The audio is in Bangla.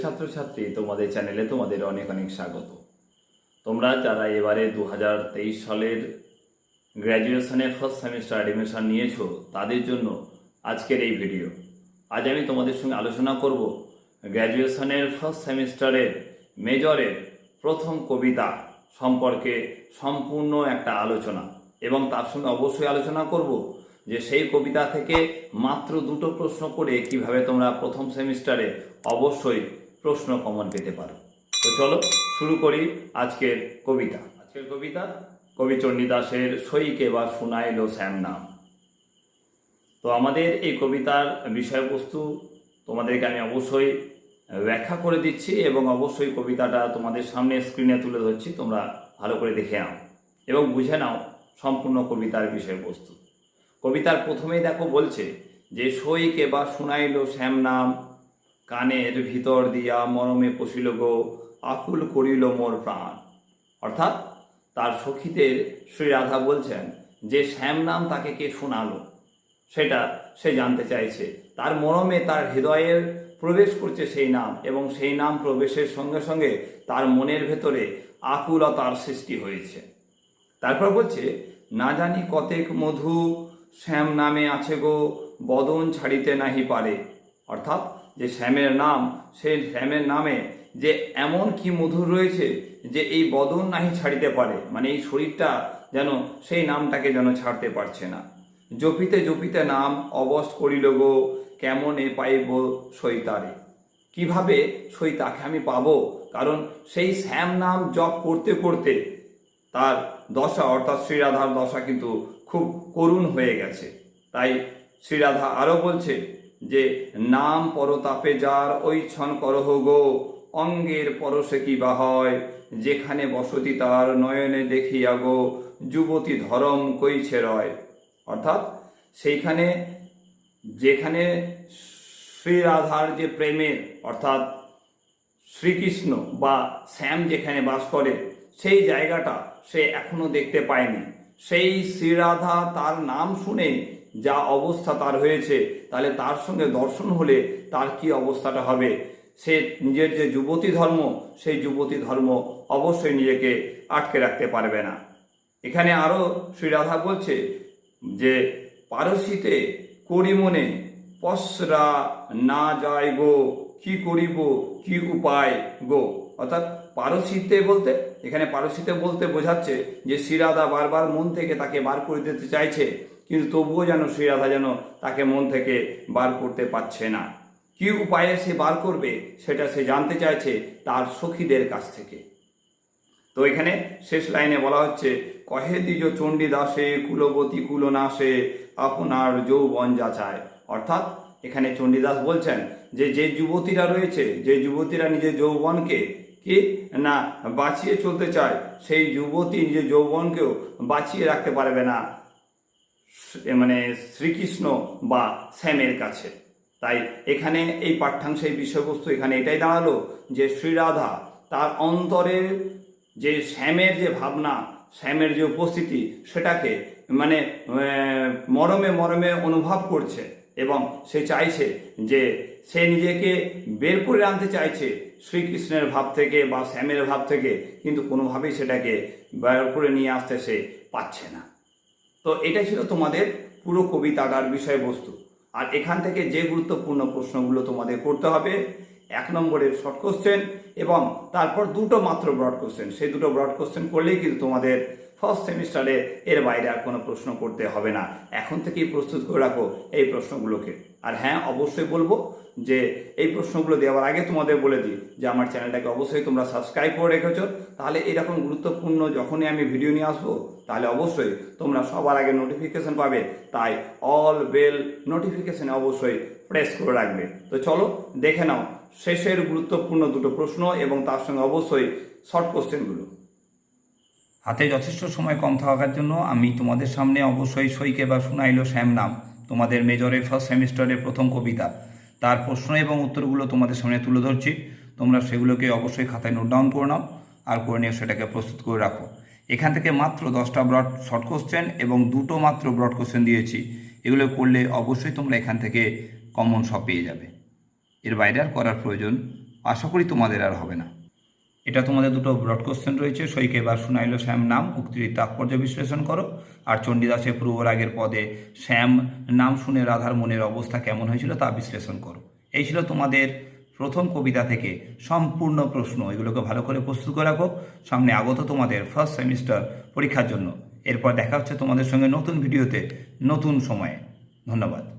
ছাত্রছাত্রী তোমাদের চ্যানেলে তোমাদের অনেক অনেক স্বাগত। তোমরা যারা এবারে দু হাজার তেইশ সালের গ্র্যাজুয়েশনে ফার্স্ট সেমিস্টার অ্যাডমিশন নিয়েছো, তাদের জন্য আজকের এই ভিডিও। আজ আমি তোমাদের সঙ্গে আলোচনা করব গ্র্যাজুয়েশনের ফার্স্ট সেমিস্টারের মেজরের প্রথম কবিতা সম্পর্কে সম্পূর্ণ একটা আলোচনা এবং তার সঙ্গে অবশ্যই আলোচনা করব যে সেই কবিতা থেকে মাত্র দুটো প্রশ্ন করে কীভাবে তোমরা প্রথম সেমিস্টারে অবশ্যই প্রশ্ন কমন পেতে পারো। তো চলো শুরু করি আজকের কবিতা। আজকের কবিতা? কবি চণ্ডীদাসের সইকে বা শুনাইলো শ্যাম নাম। তো আমাদের এই কবিতার বিষয়বস্তু তোমাদেরকে আমি অবশ্যই ব্যাখ্যা করে দিচ্ছি এবং অবশ্যই কবিতাটা তোমাদের সামনে স্ক্রিনে তুলে ধরছি তোমরা ভালো করে দেখে নাও এবং বুঝে নাও সম্পূর্ণ কবিতার বিষয়বস্তু। কবিতার প্রথমেই দেখো বলছে যে সইকে বা শুনাইল শ্যাম নাম কানের ভিতর দিয়া মরমে পশিল গো, আকুল করিল মোর প্রাণ। অর্থাৎ তার সখীদের শ্রী রাধা বলছেন যে শ্যাম নাম তাকে কে শোনালো? সেটা সে জানতে চাইছে। তার মরমে তার হৃদয়ে প্রবেশ করছে সেই নাম এবং সেই নাম প্রবেশের সঙ্গে সঙ্গে তার মনের ভেতরে আকুলতার সৃষ্টি হয়েছে। তারপর বলছে, না জানি কতেক মধু শ্যাম নামে আছে গো, বদন ছাড়িতে নাহি পারে। অর্থাৎ যে শ্যামের নাম, সেই শ্যামের নামে যে এমন কি মধুর রয়েছে যে এই বদন নাহি ছাড়িতে পারে মানে এই শরীরটা যেন সেই নামটাকে যেন ছাড়তে পারছে না। জপিতে জপিতে নাম অবস করিল গো, কেমন এ পাইব সইতারে কীভাবে সই তাকে আমি পাবো? কারণ সেই শ্যাম নাম জপ করতে করতে তার দশা, অর্থাৎ শ্রীরাধার দশা কিন্তু খুব করুণ হয়ে গেছে। তাই শ্রীরাধা আরও বলছে যে নাম পরতাপে যার ওই ছন করহ গো, অঙ্গের পরশে কি বা হয়? যেখানে বসতি তার নয়নে দেখিয়া গো, যুবতী ধরম কইছে রয়। অর্থাৎ সেইখানে, যেখানে শ্রীরাধার যে প্রেমের অর্থাৎ শ্রীকৃষ্ণ বা শ্যাম যেখানে বাস করে, সেই জায়গাটা সে এখনও দেখতে পায়নি। সেই শ্রীরাধা তার নাম শুনে যা অবস্থা তার হয়েছে, তাহলে তার সঙ্গে দর্শন হলে তার কি অবস্থাটা হবে? সে নিজের যে যুবতী ধর্ম, সেই যুবতী ধর্ম অবশ্যই নিজেকে আটকে রাখতে পারবে না। এখানে আরও শ্রীরাধা বলছে যে, পারসিতে করি মনে পসরা না যায় গো, কি করিব, কি উপায় গো? অর্থাৎ পারসিতে বলতে, এখানে পারসিতে বলতে বোঝাচ্ছে যে শ্রীরাধা বারবার মন থেকে তাকে বার করে দিতে চাইছে। কিন্তু তবুও যেন শ্রীরাধা যেন তাকে মন থেকে বার করতে পারছে না। কি উপায়ে সে বার করবে, সেটা সে জানতে চাইছে তার সখীদের কাছ থেকে। তো এখানে শেষ লাইনে বলা হচ্ছে, কহে দ্বিজ চণ্ডীদাসে কুলবতী কুলনাশে, আপনার যৌবন যাচায়। অর্থাৎ এখানে চণ্ডীদাস বলছেন যে যে যুবতীরা রয়েছে, যে যুবতীরা নিজের যৌবনকে কি না বাঁচিয়ে চলতে চায়, সেই যুবতী নিজের যৌবনকেও বাঁচিয়ে রাখতে পারবে না। মানে শ্রীকৃষ্ণ বা শ্যামের কাছে। তাই এখানে এই পাঠ্যাংশের বিষয়বস্তু এখানে এটাই দাঁড়াল যে শ্রীরাধা তার অন্তরের যে শ্যামের যে ভাবনা শ্যামের যে উপস্থিতি, সেটাকে মানে মরমে মরমে অনুভব করছে এবং সে চাইছে যে সে নিজেকে বের করে আনতে চাইছে শ্রীকৃষ্ণের ভাব থেকে বা শ্যামের ভাব থেকে, কিন্তু কোনোভাবেই সেটাকে বের করে নিয়ে আসতে সে পাচ্ছে না। তো এটাই ছিল তোমাদের পুরো কবিতাটার বিষয়বস্তু। আর এখান থেকে যে গুরুত্বপূর্ণ প্রশ্নগুলো তোমাদের করতে হবে, এক নম্বরের শর্ট কোশ্চেন এবং তারপর দুটো মাত্র ব্রড কোশ্চেন সেই দুটো ব্রড কোশ্চেন করলেই কিন্তু তোমাদের ফার্স্ট সেমিস্টারে এর বাইরে আর কোনো প্রশ্ন করতে হবে না। এখন থেকেই প্রস্তুত করে রাখো এই প্রশ্নগুলোকে। আর হ্যাঁ অবশ্যই বলব যে এই প্রশ্নগুলো দেওয়ার আগে তোমাদের বলে দিই যে আমার চ্যানেলটাকে অবশ্যই তোমরা সাবস্ক্রাইব করে রেখেছো। তাহলে এরকম গুরুত্বপূর্ণ যখনই আমি ভিডিও নিয়ে আসব, তাহলে অবশ্যই তোমরা সবার আগে নোটিফিকেশন পাবে। তাই অল বেল নোটিফিকেশনে অবশ্যই প্রেস করে রাখবে। তো চলো, দেখে নাও শেষের গুরুত্বপূর্ণ দুটো প্রশ্ন এবং তার সঙ্গে অবশ্যই শর্ট কোশ্চেনগুলো হাতে যথেষ্ট সময় কম থাকার জন্য আমি তোমাদের সামনে অবশ্যই সইকে বা শুনাইল শ্যাম নাম তোমাদের মেজরের ফার্স্ট সেমিস্টারের প্রথম কবিতা। তার প্রশ্ন এবং উত্তরগুলো তোমাদের সামনে তুলে ধরছি। তোমরা সেগুলোকে অবশ্যই খাতায় নোট ডাউন করে নাও আর করে নিয়ে সেটাকে প্রস্তুত করে রাখো। এখান থেকে মাত্র দশটা ব্রড শর্ট কোশ্চেন এবং দুটো মাত্র ব্রড কোশ্চেন দিয়েছি। এগুলো করলে অবশ্যই তোমরা এখান থেকে কমন সব পেয়ে যাবে। এর বাইরে আর করার প্রয়োজন আশা করি তোমাদের আর হবে না। এটা তোমাদের দুটো ব্রড কোশ্চেন রয়েছে। সইকে এবার শুনাইলো শ্যাম নাম, উক্তির তাৎপর্য বিশ্লেষণ করো। আর চণ্ডীদাসের পূর্ব রাগের পদে শ্যাম নাম শুনে রাধার মনের অবস্থা কেমন হয়েছিল তা বিশ্লেষণ করো। এই ছিল তোমাদের প্রথম কবিতা থেকে সম্পূর্ণ প্রশ্ন। এগুলোকে ভালো করে প্রস্তুত করে রাখো। সামনে আগত তোমাদের ফার্স্ট সেমিস্টার পরীক্ষার জন্য। এরপর দেখা হচ্ছে তোমাদের সঙ্গে নতুন ভিডিওতে নতুন সময়ে। ধন্যবাদ।